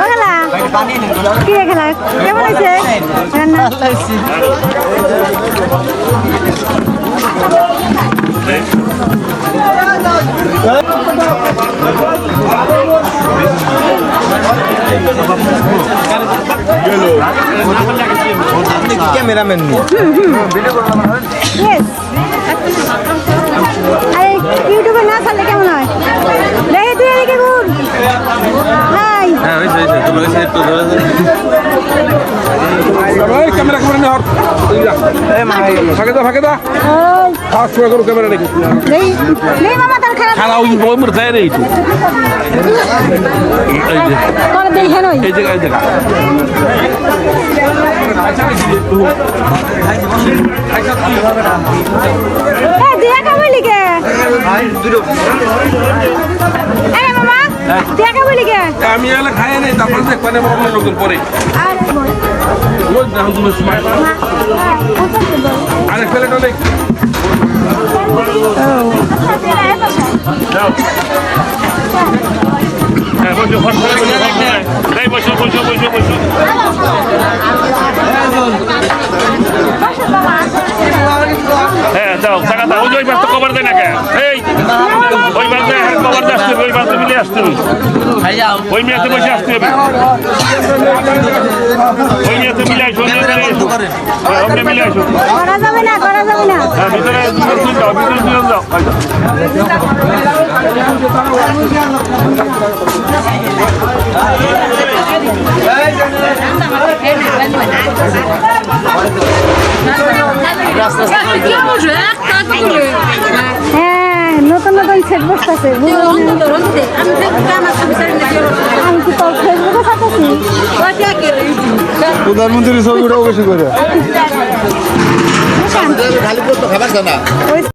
খেলা কি খেলা কেমন হয়েছে রান্না ক্যামেরাম্যান নিয়ে ইয়েস আরে ক্যামেরা ফাঁকে দা ফাঁকে দা। সময় কোনো ক্যামেরা খারাপ খালা ওই ওই মরে যায় রে এই যে তোর দেখে নই। এই জায়গা এই জায়গা দিয়া কাবলি কে কে আমি এলা খাই নাই তারপরে দেখ আমার অন্য লোকের পরে। আর রোজ দেখো তুমি সময়। আরেক ফেলে হ্যাঁ বসো ফট করে বসো বসো। ওই বাস তো কভার দেয় না কে? এই ওই বাস দেয় হ্যাঁ কভার দিয়ে আসতে হবে ওই বাসে মিলে আসতে। হবে ওই মেয়েতে বসে আসতে হবে। ওই মেয়েতে মিলে আসো ওই হ্যাঁ, মিলে আসো করা যাবে না করা যাবে না। হ্যাঁ ভিতরে ভিতরে যাও ভিতরে যাও। হ্যাঁ নতুন নতুন সেট বসতেছে আমি কি তোর ফেসবুকে ছাড়তেছি? প্রধানমন্ত্রীর ছবিটাও বেশি করে। ওই